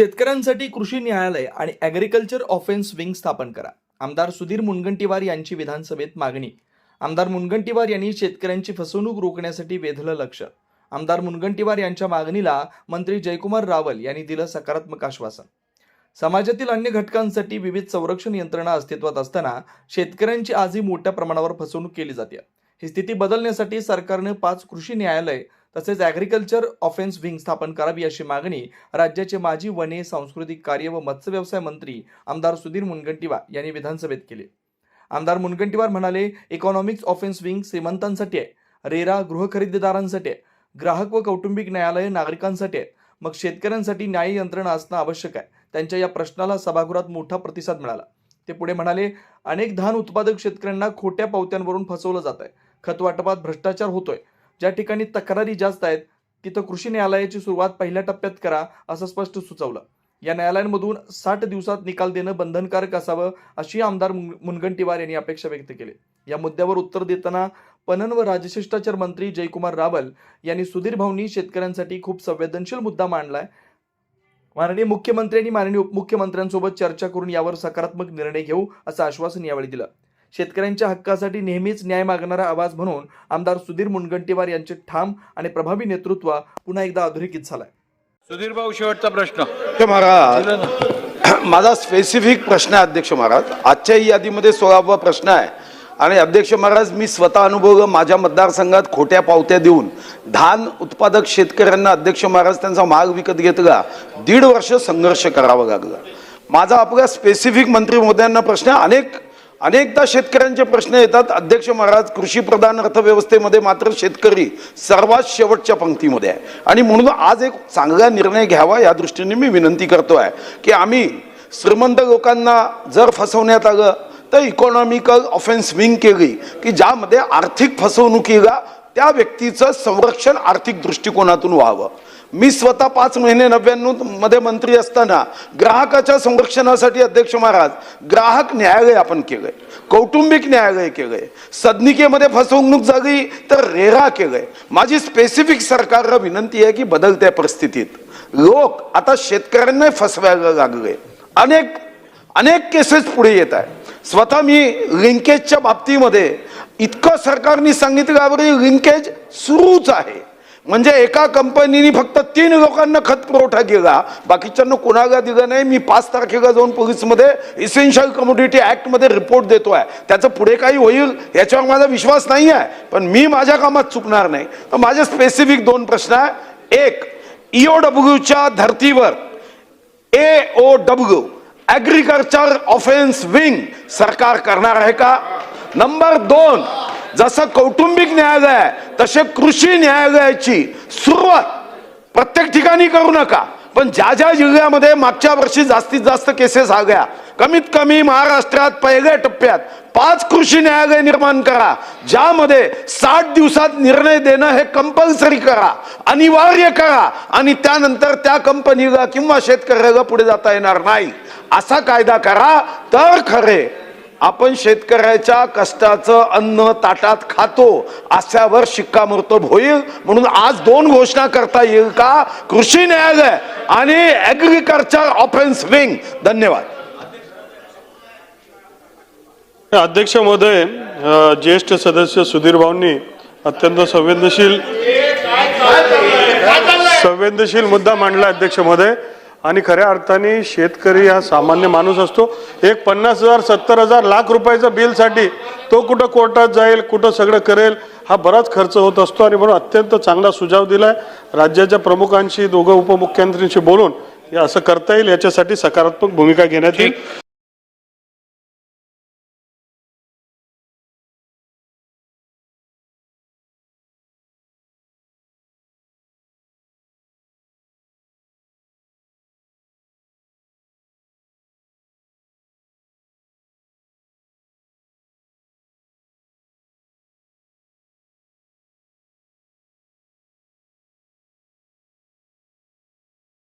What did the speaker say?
शेतकऱ्यांसाठी कृषी न्यायालय आणि ॲग्रिकल्चर ऑफेन्स विंग स्थापन करा. आमदार सुधीर मुनगंटीवार यांची विधानसभेत मागणी. आमदार मुनगंटीवार यांनी शेतकऱ्यांची फसवणूक रोखण्यासाठी वेधलं लक्ष. आमदार मुनगंटीवार यांच्या मागणीला मंत्री जयकुमार रावल यांनी दिलं सकारात्मक आश्वासन. समाजातील अन्य घटकांसाठी विविध संरक्षण यंत्रणा अस्तित्वात असताना शेतकऱ्यांची आजही मोठ्या प्रमाणावर फसवणूक केली जाते. ही स्थिती बदलण्यासाठी सरकारने पाच कृषी न्यायालय तसेच ॲग्रिकल्चर ऑफेन्स विंग स्थापन करावी अशी मागणी राज्याचे माजी वने सांस्कृतिक कार्य व मत्स्य व्यवसाय मंत्री आमदार सुधीर मुनगंटीवार यांनी विधानसभेत केली. आमदार मुनगंटीवार म्हणाले इकॉनॉमिक्स ऑफेन्स विंग श्रीमंतांसाठी आहे रेरा गृह खरेदीदारांसाठी आहे ग्राहक व कौटुंबिक न्यायालय नागरिकांसाठी आहेत मग शेतकऱ्यांसाठी न्याय यंत्रणा असणं आवश्यक आहे. त्यांच्या या प्रश्नाला सभागृहात मोठा प्रतिसाद मिळाला. ते पुढे म्हणाले अनेक धान उत्पादक शेतकऱ्यांना खोट्या पावत्यांवरून फसवलं जात आहे खत वाटपात भ्रष्टाचार होतोय. ज्या ठिकाणी तक्रारी जास्त आहेत तिथं कृषी न्यायालयाची सुरुवात पहिल्या टप्प्यात करा असं स्पष्ट सुचवलं. या न्यायालयांमधून साठ दिवसात निकाल देणं बंधनकारक असावं अशी आमदार मुनगंटीवार यांनी अपेक्षा व्यक्त केली. या मुद्द्यावर उत्तर देताना पणन व राजशिष्टाचार मंत्री जयकुमार रावल यांनी सुधीर भाऊंनी शेतकऱ्यांसाठी खूप संवेदनशील मुद्दा मांडलाय. माननीय मुख्यमंत्र्यांनी माननीय उपमुख्यमंत्र्यांसोबत चर्चा करून यावर सकारात्मक निर्णय घेऊ असं आश्वासन यावेळी दिलं. शेतकऱ्यांच्या हक्कासाठी नेहमीच न्याय मागणारा आवाज म्हणून आमदार सुधीर मुनगंटीवार यांचे ठाम आणि प्रभावी नेतृत्व पुन्हा एकदा अधोरेखित झालंय. सुधीर भाऊ शेवटचा प्रश्न. महाराज. माझा स्पेसिफिक प्रश्न आहे अध्यक्ष महाराज. आजच्या यादीमध्ये सोळावा प्रश्न आहे. आणि अध्यक्ष महाराज मी स्वतः अनुभव माझ्या मतदारसंघात खोट्या पावत्या देऊन धान उत्पादक शेतकऱ्यांना अध्यक्ष महाराज त्यांचा माल विकत घेतला. दीड वर्ष संघर्ष करावा लागला. माझा आपल्या स्पेसिफिक मंत्री महोदयांना प्रश्न आहे. अनेक अनेकदा शेतकऱ्यांचे प्रश्न येतात. अध्यक्ष महाराज कृषी प्रधान अर्थव्यवस्थेमध्ये मात्र शेतकरी सर्वात शेवटच्या पंक्तीमध्ये आहे. आणि म्हणून आज एक चांगला निर्णय घ्यावा या दृष्टीने मी विनंती करतो आहे की आम्ही श्रीमंत लोकांना जर फसवण्यात आलं तर इकॉनॉमिकल ऑफेन्स विंग केली की ज्यामध्ये आर्थिक फसवणुकीला त्या व्यक्तीचं संरक्षण आर्थिक दृष्टिकोनातून व्हावं. मी स्वतः पाच महिने नव्याण्णवमध्ये मंत्री असताना ग्राहकाच्या संरक्षणासाठी अध्यक्ष महाराज ग्राहक न्यायालय आपण केलंय कौटुंबिक न्यायालय केलंय सदनिकेमध्ये फसवणूक झाली तर रेरा केलंय. माझी स्पेसिफिक सरकारला विनंती आहे की बदलत्या परिस्थितीत. लोक आता शेतकऱ्यांना फसवायला लागले. अनेक अनेक केसेस पुढे येत आहे स्वतः मी लिंकेजच्या बाबतीमध्ये इतकं सरकारने सांगितल्यावर लिंकेज सुरूच आहे. म्हणजे एका कंपनीने फक्त तीन लोकांना खत पुरवठा केला. बाकीच्यांना कोणाला दिला नाही. मी पाच तारखेला जाऊन पोलीसमध्ये इसेन्शियल कम्युनिटी ॲक्टमध्ये रिपोर्ट देतो आहे त्याचं पुढे काही होईल याच्यावर माझा विश्वास नाही आहे पण मी माझ्या कामात चुकणार नाही. तर माझे स्पेसिफिक दोन प्रश्न आहे एक ईओ डब्ल्यूच्या धर्तीवर A O W agriculture offence wing सरकार करणार आहे का? नंबर दोन जसं कौटुंबिक न्यायालय आहे तसे कृषी न्यायालयाची सुरुवात प्रत्येक ठिकाणी करू नका. पण ज्या ज्या जिल्ह्यामध्ये मागच्या वर्षी जास्तीत जास्त केसेस आल्या कमीत कमी महाराष्ट्रात पहिल्या टप्प्यात पाच कृषी न्यायालय निर्माण करा. ज्यामध्ये साठ दिवसात निर्णय देणं हे कंपल्सरी करा. अनिवार्य करा. आणि त्यानंतर त्या कंपनीला किंवा शेतकऱ्याला पुढे जाता येणार नाही. असा कायदा करा. तर खरे. आपण शेतकऱ्याच्या कष्टाचं अन्न ताटात खातो अशावर शिक्कामोर्तब होईल. म्हणून आज दोन घोषणा करता येईल का? कृषी न्यायालय आणि ऍग्रिकल्चर ऑफेन्स विंग धन्यवाद. अध्यक्ष महोदय ज्येष्ठ सदस्य सुधीर भाऊंनी अत्यंत संवेदनशील संवेदनशील मुद्दा मांडला अध्यक्ष महोदय. आणि खऱ्या अर्थाने शेतकरी हा सामान्य माणूस असतो. एक पन्नास हजार सत्तर हजार लाख रुपयाचं बिलसाठी तो कुठं कोर्टात जाईल कुठं सगळं करेल हा बराच खर्च होत असतो आणि म्हणून अत्यंत चांगला सुझाव दिला आहे राज्याच्या प्रमुखांशी दोघं उपमुख्यमंत्र्यांशी बोलून हे असं करता येईल याच्यासाठी सकारात्मक भूमिका घेण्यात येईल.